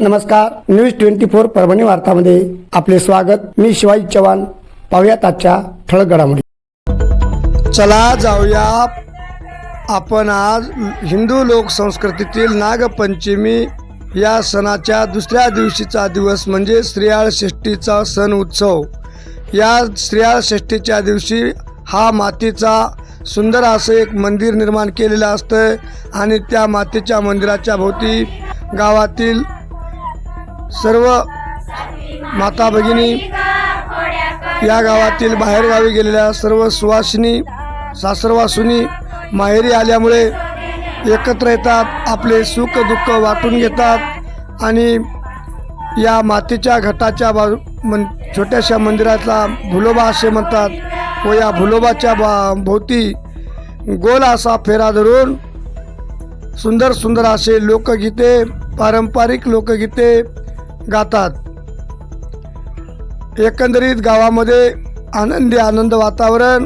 नमस्कार news twenty four Parbhani वार्तामध्ये आपले स्वागत. मी शिवाजी चव्हाण. पाहुयात आजच्या ठळक घडामोडी. चला जाऊया. आपण आज हिंदू लोकसंस्कृतीतील नागपंचमी या सणाच्या दुसऱ्या दिवशीचा दिवस म्हणजे श्रीयाळ षष्टीचा सण उत्सव. या श्रीयाळ षष्टीच्या दिवशी हा मातीचा सुंदर असं एक मंदिर निर्माण केलेलं असतं आणि त्या मातीच्या मंदिराच्या भोवती गावातील सर्व माता भगिनी या गावातील बाहेरगावी गेलेल्या सर्व सुवासिनी सासरवासुनी माहेरी आल्यामुळे एकत्र येतात आपले सुख दुःख वाटून घेतात आणि या मातीच्या घटाच्या बाजू मन छोट्याशा मंदिरातला भुलोबा असे म्हणतात व या भुलोबाच्या बा भोवती गोल असा फेरा धरून सुंदर सुंदर असे लोकगीते पारंपरिक लोकगीते गातात. एकंदरीत गावामध्ये आनंदी आनंद वातावरण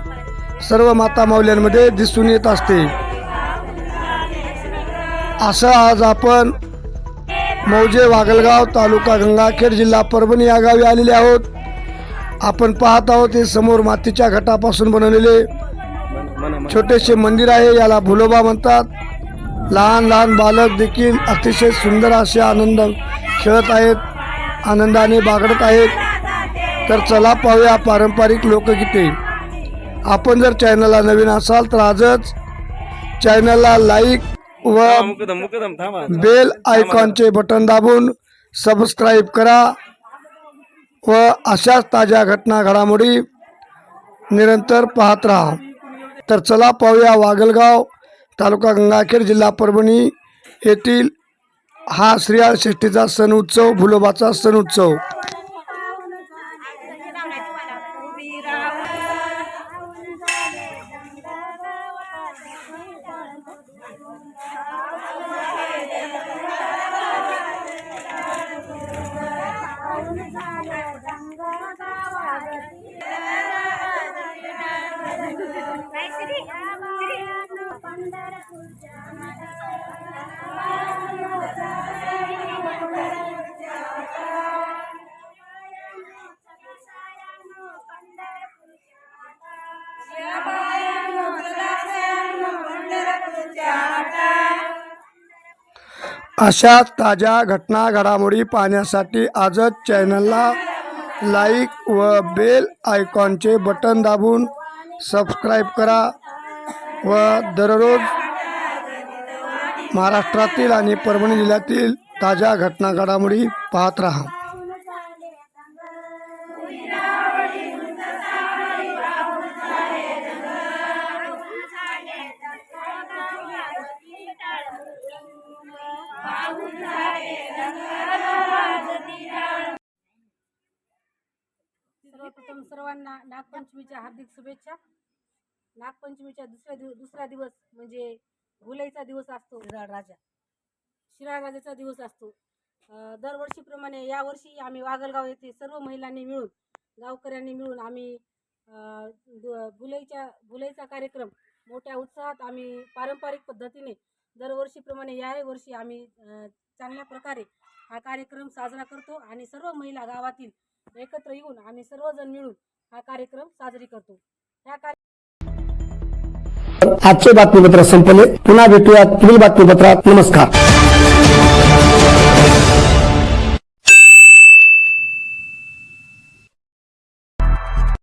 सर्व माता माऊल्यांमध्ये दिसून येत असते. असं आज आपण मौजे वागलगाव तालुका गंगाखेड जिल्हा परभणी या गावी आलेले आहोत. आपण पाहत आहोत हे समोर मातीच्या घटापासून बनवलेले छोटेसे मंदिर आहे याला भुलोबा म्हणतात. लहान लहान बालक देखील अतिशय सुंदर असे आनंद खेळत आहेत. आनंदाने बागडत आहेत. तर चला पाहूया पारंपरिक लोकगीते. आपण जर चॅनलला नवीन असाल तर आजच चॅनलला लाईक व बेल आयकॉनचे बटन दाबून सबस्क्राईब करा व अशाच ताज्या घटना घडामोडी निरंतर पाहत राहा. तर चला पाहूया वागलगाव तालुका गंगाखेड जिल्हा परभणी येथील हा श्रीया षष्टीचा सण उत्सव भुलोबाचा सण उत्सव. अशा ताज्या घटना घडामोडी पाहण्यासाठी आजच चॅनलला लाईक व बेल आयकॉनचे बटन दाबून सबस्क्राईब करा व दररोज महाराष्ट्रातील आणि परभणी जिल्ह्यातील ताज्या घटना घडामोडी पाहत राहा. सर्वप्रथम सर्वांना नागपंचमीच्या हार्दिक शुभेच्छा. नागपंचमीच्या दुसऱ्या दिवस दुसरा दिवस म्हणजे भुलईचा दिवस असतो. राजा. शिराळ राजाचा दिवस असतो. दरवर्षीप्रमाणे यावर्षी आम्ही वागलगाव येथे सर्व महिलांनी मिळून गावकऱ्यांनी मिळून आम्ही भुलईच्या भुलईचा कार्यक्रम मोठ्या उत्साहात आम्ही पारंपरिक पद्धतीने दरवर्षीप्रमाणे याही वर्षी आम्ही चांगल्या प्रकारे हा कार्यक्रम साजरा करतो आणि सर्व महिला गावातील एकत्र येऊन आम्ही सर्वजण मिळून हा कार्यक्रम साजरी करतो. ह्या आजचे बातमीपत्र संपले. पुन्हा भेटूयात पुढील बातमीपत्रात. नमस्कार.